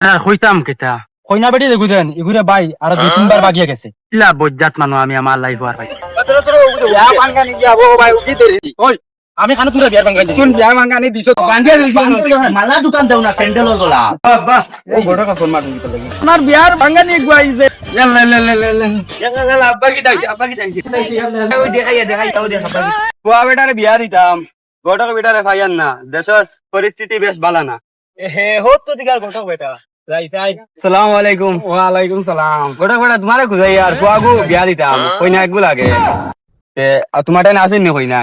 আর কইতাম কেতা কইনা বেটি দেখুছেন এগুরে বাই আর দুই তিনবার বাগিয়ে গেছে। ইলা বজ্জাত মানুহ আমি আমার লাইফ আর ভাই আমি খানো তোরা বিয়ার বাঙ্গাই দিছি। বিয়া মাঙ্গানি দিছো। মালা দোকান দেও না স্যান্ডেল গলা। আমার বিয়ার মাঙ্গানি গুয়াইছে বুয়া বেটারে বিয়া দিতাম। গটক বেটারে ফাইয়ান না দেশের পরিস্থিতি বেশ ভালো না। হে হো তো দিগার ঘটক বেটা। সালাম আলাইকুম। ওয়ালাইকুম সালাম। গটক বেটা তোমারে খুঁজাই আর ফুয়াগু বিয়া দিতাম কইনা একগু লাগে। তে তোমার টাইম আসেন নি কইনা?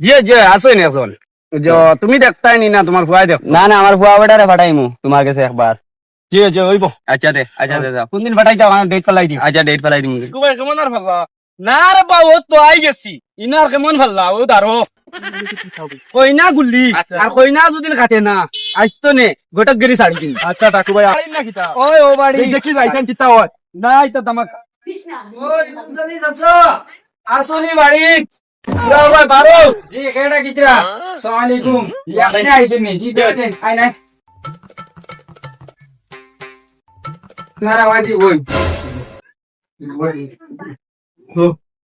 জি জি আসো এখন তুমি দেখতাই নি না তোমার ফুয়াই দেখ। না না আমার ফুয়া বেটারে ফাটাইমু তোমার কাছে একবার। জি জি ওইব আচ্ছা দে আচ্ছা দে। কোন দিন ফাটাই ডেট ফেলাই দিও। আচ্ছা ডেট ফেলাই দিমু। কুবাই কেমন আর ভাল্লা না রে বা ও তো আই গেছি। ইনার কেমন ভাল্লা ও দারো। কইনা গুলি আর কইনা যদি খাটে না। আইতো নে গোটক গেরি সাড়ি কিন আচ্ছা টাকু ভাই না কিতা ওই ও বাড়ি। দেখি যাইছেন কিতা হয়। না আইতা তামাক ওই ইনসানি যাসো আসুনি বাড়ি। বারো জি কেডা কিতরা? আসসালামু আলাইকুম। ইয়াসনে আইছেন নি জি দেন আই নাই। নারা ওয়াজি ওই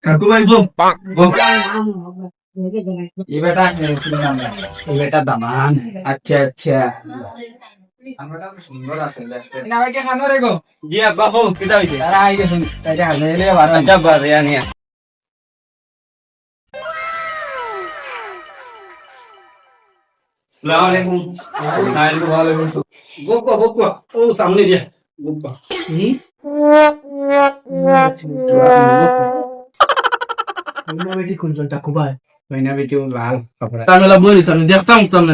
কাকু ভাই বম বম ये बेटा ये बेटा दामान अच्छा अच्छा সুন্দর আছে না ভাই কে খানো রে গো জি আব্বা হো কিতা হইছে তারা আই গেছেন তাইটা হাজাইলে বারো আচ্ছা বাস ইয়া নিয়া সালাম আলাইকুম বকবা বকবা ও সামনে দিয়া বকবা হুম কইনা বেটি ও লাল কাপড় তামিলা বলি তুমি দেখতাম তো না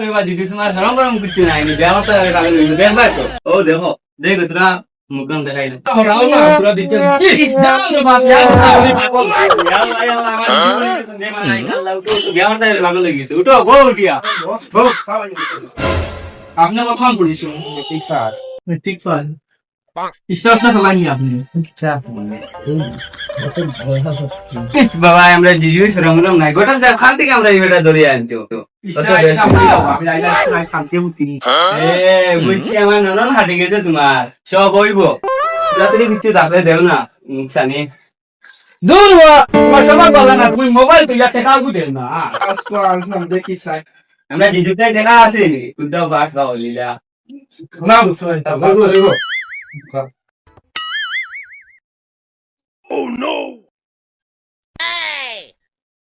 me va a decir, তোমার শরম করম কিছু নাই নি দেওয়া তো কাগজ হইছে দেখবা তো ও দেখো দেখো তোরা মুকাম দেখাই না রাও না পুরা দিতেন ইস দাও রে বাপ ইয়া সাউরি পাগল উঠো গো উঠিয়া আপনি কথা বলিস ঠিক স্যার ঠিক স্যার বাবা আমরা জিজু শরম রম নাই। গোটা সব খান থেকে আমরা এই ধরে আনছো কত বুঝছি আমার ননন হাটে গেছে তোমার। সব হইব। রাত্রি কিছু থাকলে দেও না মুখসানি দূর হওয়া তোমার সবার বলা না তুমি মোবাইল তো ইয়া টেকা গুদে না। দেখি স্যার আমরা জিজুটাই দেখা আছে কুদ্দাও বাস বা হলিলা না। বুঝতে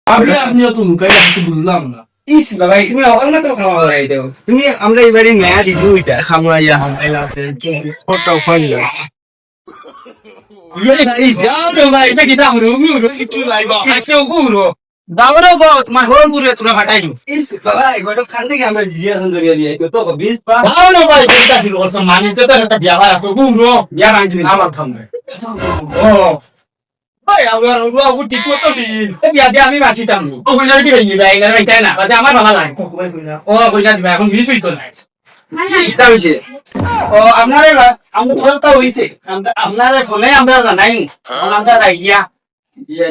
আপনি আপনিও তো লুকাই রাখতে বুঝলাম না ইস বাবা তুমি অকল না তো খাওয়া করাই দেও তুমি আমরা এবারে নয়া জিজু হইতা খামলাইয়া হামলাইলাতে ফটো ফাইলা দাবড়ো গো তোমার হোল পুরে তোরা ফাটাই দিও ইস বাবা এগুলো খান থেকে আমরা দিয়ে তো তো পা। দাবড়ো ভাই কোনটা দিল ওর মানে তো তো একটা বিয়া আছে গুরো বিয়া ভাঙি আমার থামবে ও ভাই আমার ওয়া গুটি কত দিন বিয়া দিয়ে আমি বাসি ও কইনা কি হই ভাই না ভাই তাই না বাজে আমার ভালো লাগে ও কইনা দিবা এখন মিস হইতো না কিতা হইছে ও আপনারে আমরা ফলটা হইছে আপনারে ফলে আমরা জানাই। আমরা আইডিয়া। ইয়ে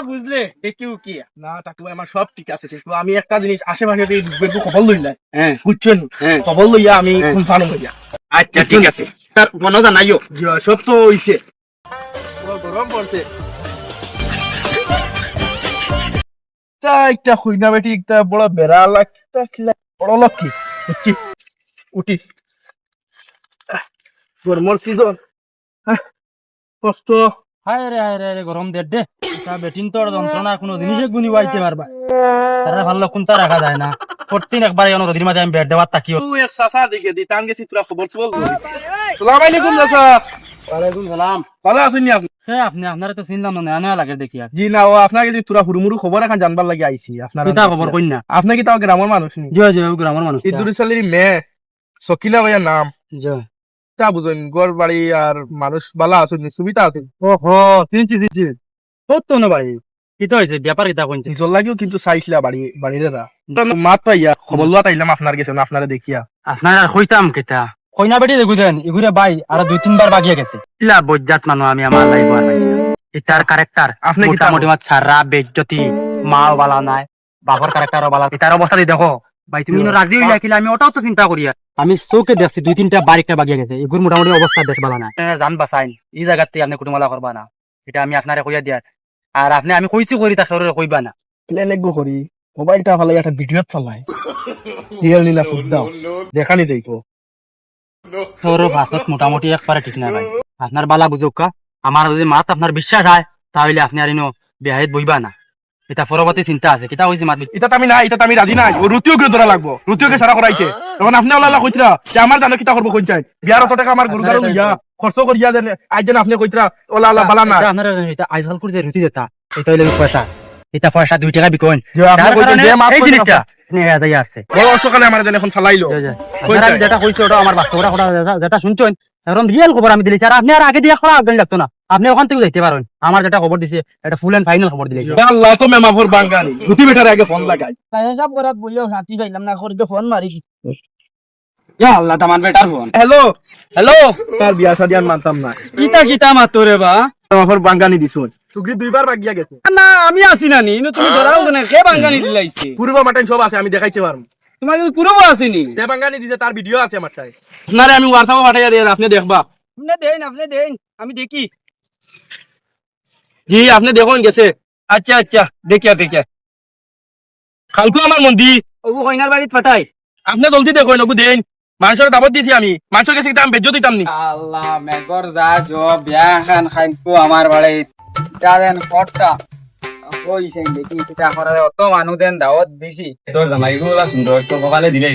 বুঝলে দেখিও কি? না তাকু আমার সব ঠিক আছে কিন্তু আমি একটা জিনিস আশেপাশে দিয়ে খবর লইলাই হ্যাঁ। বুঝছেন? হ্যাঁ। খবর লইয়া আমি কোনফানো হইয়া। আচ্ছা ঠিক আছে। তার মনে জানাইও। সব তো হইছে। গরম পড়ছে। একটা খুইনা বেটি একটা বড় বেড়া লাগতা খিলা বড় লক্ষ্মী। উঠি উঠি। গরমর সিজন কষ্ট। হায় রে হায় রে গরম দেড় দে। তা বেটিন তোর যন্ত্রণা কোনো জিনিসে গুনি বাইতে পারবা তারা ভালো কোনটা রাখা যায় না। প্রতিদিন একবার এমন রোদির মাঝে আমি বেড দেওয়ার তাকিও তুই এক সাসা দেখে দিতাম গেছি তোরা খবর সবল সালাম আলাইকুম চাচা। ওয়ালাইকুম সালাম। ভালো আছেন নি আপনি? হ্যাঁ আপনি আপনারা তো চিনলাম না নয়া নয়া লাগে দেখি জি না ও আপনাকে যে তোরা হুড়ুমুড়ু খবর এখন জানবার লাগে আইছি। আপনার কিতা খবর কই না। আপনি কি তাও গ্রামের মানুষ নি? জয় জয় গ্রামের মানুষ ইদুরি সালির মেয়ে সকিলা ভাইয়ার নাম। জয়। তা বুঝুন গড় বাড়ি আর মানুষ বালা আছেন নি? সুবিধা আছে ও হো চিনছি চিনছি। সত্য না ভাই কিতা হয়েছে ব্যাপার কিতা কইছে নিজর লাগিও কিন্তু চাইছিলা বাড়ি বাড়ির না মাত পাইয়া খবর লোয়া তাইলাম আপনার গেছে না আপনারা দেখিয়া। আপনার আর কইতাম কেতা? কইনা বেটি দেখুছেন এগুরে বাই আর দুই তিনবার বাগিয়ে গেছে। ইলা বজ্জাত মানুহ আমি আমার লাইফ আর পাইছি। ইতার ক্যারেক্টার আপনি কি মোটামুটি মাত ছাড়া বেজ্জতি মাও বালা নাই বাপর ক্যারেক্টারও বালা ইতার অবস্থা দেখো ভাই তুমি ইনো রাজি হইলা কিলা আমি ওটাও তো চিন্তা করি। আমি চৌকে দেখছি দুই তিনটা বারিকটা বাগিয়ে গেছে। এগুর মোটামুটি অবস্থা বেশ বালা না জান বাসাইন এই জায়গাতে আপনি কুটুমালা করবা না। এটা আমি আপনারে কইয়া দিয়ার আর আপনি আমি কইছি করি তার সরে কইবা না। প্লেন একগু করি? মোবাইলটা ভালো একটা ভিডিও চালাই। রিয়েল নিলা সুদ্দাও দেখানি যাইবো তোর ভাষত মোটামুটি একবারে ঠিক না ভাই। আপনার বালা বুঝুকা আমার যদি মাত আপনার বিশ্বাস হয় তাহলে আপনি আর ইনো বেহাইত বইবা না। এটা পরবর্তী চিন্তা আছে কিতা হয়েছে মাত এটা আমি নাই এটা আমি রাজি নাই। ও রুটিওকে ধরা লাগবো? রুটিওকে সারা করাইছে তখন আপনি ওলা কইতরা যে আমার জানো কিতা করব কইছেন বিয়ার অত টাকা আমার গুরুদার লইয়া খরচ করিয়া যেন আজ যেন আপনি কইতরা ওলা ওলা বালা না আপনার এটা আইসাল করে রুটি দেতা এটা হইলে পয়সা এটা পয়সা দুই টাকা বিকোন। এই জিনিসটা আসছে। বড় সকালে আমার যেন এখন ফালাইলো। যেটা কইছি ওটা আমার বাস্তব ওটা ওটা যেটা- যেটা শুনছেন এখন রিয়েল খবর আমি দিলি আর আপনি আর আগে দিয়ে খরা আগে লাগতো না। আপনি ওখান থেকে যাইতে পারেন আমার যেটা খবর দিছে এটা ফুল এন্ড ফাইনাল খবর দিলে আল্লাহ তো মেমাফর বাঙ্গানি রুটি বেটার আগে ফোন লাগাই। সব করাত বইও হাতি পাইলাম না করে ফোন মারিছি। ইয়া আল্লাহ তামান বেটার ফোন। Hello hello. তার বিয়া শাদি আর মানতাম না। কিতা কিতা মাতো রে বা মেমাফর বাঙ্গানি দিছুন। চুগরি দুইবার বাগিয়া গেছে। না আমি আছি না নি। তুমি ধরাও কেন কে বাঙ্গানি দিলাইছে? পূর্ব সব আছে আমি দেখাইতে পারব। তোমার কিন্তু কুরবো আসেনি যে বাঙ্গানি দিছে তার ভিডিও আছে আমার আপনারে আমি হোয়াটসঅ্যাপে পাঠাইয়া দিয়ে আপনি দেখবা। আপনি দেন আপনি দেন আমি দেখি। জি আপনি দেখুন গেছে। আচ্ছা আচ্ছা দেখিয়া দেখিয়া। খালকু আমার মন্দি। ওগু কইনার বাড়িত পাঠাই। আপনি জলদি দেখুন ওগু দেন। মানুষের দাবত দিছি আমি। মানুষের কাছে আমি বেজ্জত দিতাম নি। আল্লাহ মেঘর যা জো বিয়া খান খাইতো আমার বাড়িত তা দেন ফটটা কইছে দেখি কিতা করা অত মানুহ দেন দাওয়াত দিছি। তোর জামাই গুলা সুন্দর তো কপালে দিলে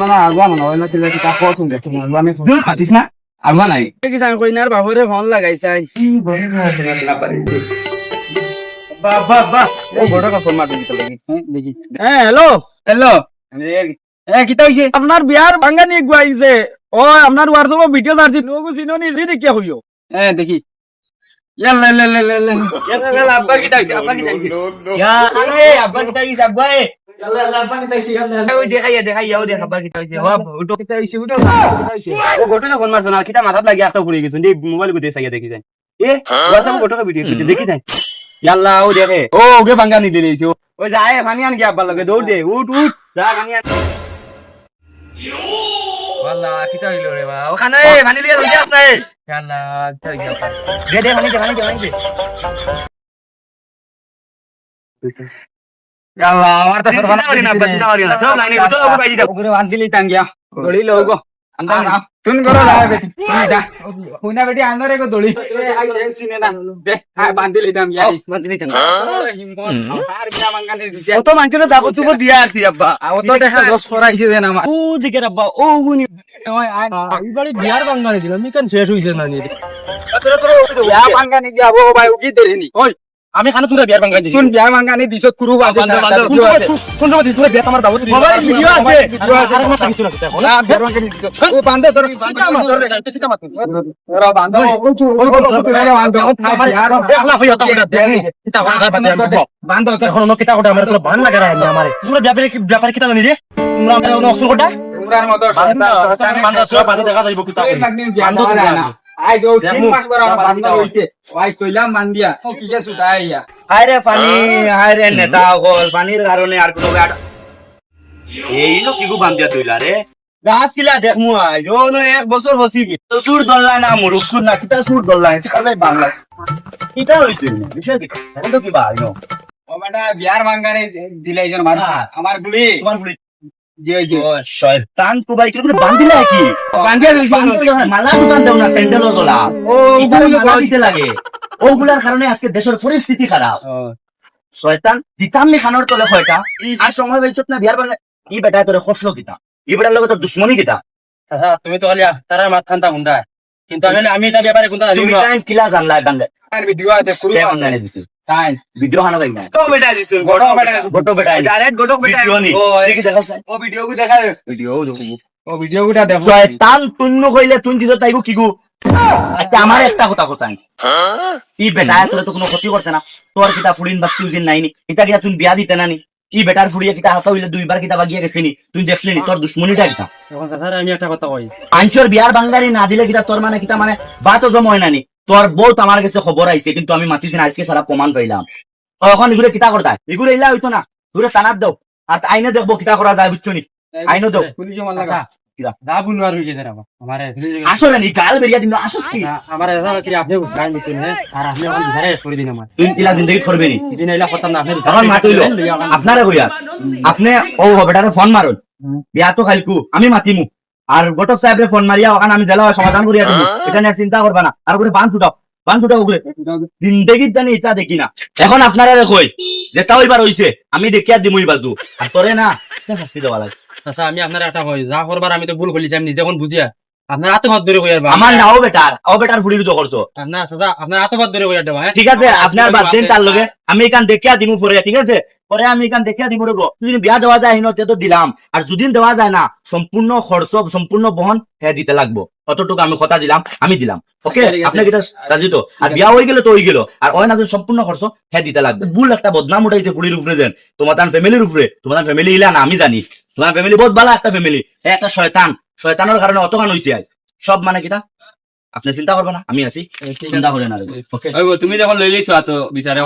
মানে আগবা মনে হয় না কিলা কিতা কচুন দেখি আমি তুই পাতিস না? আগবা নাই? কি জান কইনার বাবুরে ফোন লাগাইছাই বাহ বাহ বাহ ও বড় কা ফোন মারবি তো লাগি দেখি। হ্যাঁ হ্যালো হ্যালো এ কিতা হইছে আপনার বিয়ার বাঙ্গানি গুয়াইছে ও আপনার ভিডিও দেখিয়া হইও হ্যাঁ দেখি। লা ইয়ালা আব্বা কি ডাকছে আব্বা কি ডাকছে ইয়া আরে আব্বা কি ডাকছে আব্বা এ ইয়ালা ইয়ালা আব্বা কি ডাকছে ইয়ালা ওই দেখাইয়া দেখাইয়া ও দেখ আব্বা কি ডাকছে ও উঠো কিতা হইছে উঠো ও ঘটনা ফোন মারছ না কিতা মাথাত লাগি আস্তে পড়ে গেছে দে মোবাইল গুতে সাইয়া দেখি যায় এ হোয়াটসঅ্যাপ ঘটনা ভিডিও করতে দেখি যায় ইয়াল্লা ও দেখে ও ওকে বাঙ্গা নি দিলেছে ও যায় আন গিয়া আব্বা লগে দৌড় দে উঠ উঠ যা পানি ওয়াল্লা কিতা হইল রে বা ওখানে পানি লিয়ে লইছে আপনি ইয়াল্লা কিতা হইল দে দে পানি দে পানি দে পানি দে ইয়াল্লা আমার তো চিন্তা করি না চিন্তা করি না সব লাইনে ভিতরে ওকে বাইজি দাও ওগুলো বান্ধিলি টাঙ্গিয়া লোগো আন্দার তুন করো যা বেটি। তুমি যা। হুইনা বেটি আন্দারে গো দড়ি আই সিনে না। দে আই বান্ধিলি টাঙ্গিয়া মাতিনি টাঙ্গা হিম্মত আর বিনা মাঙ্গানে দিছে। দাবো তুবো দিয়া আছি আব্বা। অত দেখা দশ করাইছে দেন আমার। ও দিকে আব্বা ও গুনি বিয়ার আমি শেষ হইছে না নিয়ে বিয়া মাঙ্গানে গিয়া ও ভাই দেরেনি ওই আমি খানা তুই বিয়ার বাঙ্গালি দিছি। তুন বিয়া মাঙ্গানে দিছত কুরু আছে না কোন সময় দিছিল বিয়া আমার দাওয়াত দিছিল মোবাইল ভিডিও আছে। ভিডিও আছে। আর মাথা কিছু না বিয়া মাঙ্গানে দিছত ও বান্দে তোর তোরা বান্দে ওই বল তোরা বান্দে দেখলা হইয়া তো দেনি কিতা বাঙ্গা বান্দে বান্দে তো এখন কিতা কোটা আমার তো বান লাগা রে আমারে পুরো ব্যাপারে ব্যাপারে কিতা জানি রে তোমরা আমার অসল কোটা তোমরার মত বান্দা বান্দা দেখা যাইব কিতা আই দো তিন মাস বড় বান্দা হইতে ওই কইলাম বান্দিয়া ও কি সুটাইয়া হায়রে পানি হায়রে নেতা গল পানির কারণে আর কোনো গাড় এই লোক কি গু বান্ধিয়া তুইলা রে? গাছ কিলা দেখ মুয়া যোন এক বছর বসি কি তো সুর দল্লাই না না কিতা সুর দল্লাই কালে বাংলা কিতা হইছে বিষয় কি এখন তো কি বা আইনো ও বেটা বিয়ার মাঙ্গানে দিলাই জন মার আমার গুলি। তোমার শয়তান কুবাই কি করে বান্ধিলা কি? বান্দিয়া দিছ মালা দোকান দেও না স্যান্ডেল গলা। ও মালা দিতে লাগে। ওগুলার কারণে আজকে দেশের পরিস্থিতি খারাপ। শয়তান দিতাম নি খানোর তলে হয়টা আর সময় পাইছত না বিয়ার বাংলা ই বেটা তোরে খসলো কিতা ই বেটার লগে তোর দুশ্মনী কিতা তুমি তো তারার খান্তা গুন্ডা কিন্তু আমি আমি এটা ব্যাপারে গুন্ডা তুমি কিলা জানলা বাংলা আর ভিডিও আছে কুরু বাংলা দিছিস। ভিডিও খানো গাই না। তো বেটা দিছ গড় বেটা গোটো বেটা ডাইরেক্ট গড় বেটা ভিডিও নি ও দেখি দেখা ও ভিডিও কো দেখা ভিডিও দেখো। ও ভিডিও কোটা দেখো। শয়তান তুন্ন কইলে তুন দিছ তাইগো কিগু আচ্ছা আমার একটা কথা কোথায় ই বেটা তোর তো কোনো ক্ষতি করছে না। তোর কিতা ফুড়িন বাচ্চি উজিন নাইনি। ইটা কিটা তুই বিয়া দিতে নানি। ই বেটার ফুড়িয়ে কিতা হাসা হইলে দুইবার কিতা বাগিয়ে গেছিনি। তুই দেখলি নি তোর দুশ্মনীটা কিতা? এখন স্যার আমি একটা কথা কই। আইনসর বিয়ার বাঙ্গারি না দিলে কিতা তোর মানে কিতা মানে বাতো জম হয় নানি। তোর বহুত আমার কাছে খবর আইছে কিন্তু আমি মাতিছি না আজকে সারা প্রমাণ পাইলাম। তো এখন এগুলো কিতা করতা এগুলো ইলা হইতো না দূরে টানার দাও আর আইনে দেখব কিতা করা যায় বুঝছ নি? আইনো দাও পুলিশে লাগা। আসলে নি গাল বেরিয়া দিন আসস কি? আচ্ছা, আমারে আপনি গান হ্যাঁ আর আপনি এখন বিচারে করে দিন আমার তুই ইলা জিন্দগি করবে নি? দিন এলা করতাম না আপনি তখন মাত হইল আপনারে কইয়া আপনি ও বেটারে ফোন মারুন বিয়া তো খাইকু আমি মাতিমু। আর গটক সাহেবরে ফোন মারিয়া ওখানে আমি জেলা সমাধান করিয়া দিব। এটা নিয়ে চিন্তা করবা না। আর করে বান ছুটাও। বান ছুটাও ওগুলো। জিন্দগির জানি এটা দেখি না। এখন আপনারা কই যেটা হইবার হইছে আমি দেখিয়া দিমু এবার দু আর তোরে না এটা শাস্তি দেওয়া লাগে। আচ্ছা আমি আপনার একটা কই যা করবার আমি তো ভুল করলিছি আমি নিজে এখন বুঝিয়া। আপনার হাতে হাত ধরে কইয়ার বা আমার নাও বেটার ও বেটার ফুড়ি তো করছ। না চাচা আপনার হাতে হাত ধরে কইয়ার দেবা হ্যাঁ? ঠিক আছে আপনার বাদ দিন তার লগে। আমি এখান দেখিয়া দিমু পরে ঠিক আছে? পরে আমি এখান দেখিয়া দিমু রব যদি বিয়া দেওয়া যায় হিনতে তো দিলাম। আর যদি দেওয়া যায় না সম্পূর্ণ খরচ সম্পূর্ণ বহন হ্যাঁ দিতে লাগবো। অতটুকু আমি কথা দিলাম আমি দিলাম। ওকে ঠিক আপনি কিটা রাজি তো? আর বিয়া হয়ে গেলে তো হয়ে গেল। আর ওই না সম্পূর্ণ খরচ হ্যাঁ দিতে লাগবে। ভুল একটা বদনাম উঠাইছে ফুড়ির উপরে দেন তোমার ফ্যামিলির উপরে তোমার ফ্যামিলি ইলা না আমি জানি। তোমার ফ্যামিলি বহুত ভালো একটা ফ্যামিলি একটা শয়তান। শয়তানের কারণে অতখান হয়েছে আজ। সব মানে কিটা আপনি চিন্তা করবেন না আমি আছি। চিন্তা করেন না ওকে তুমি যখন লই লইছো তো বিচারে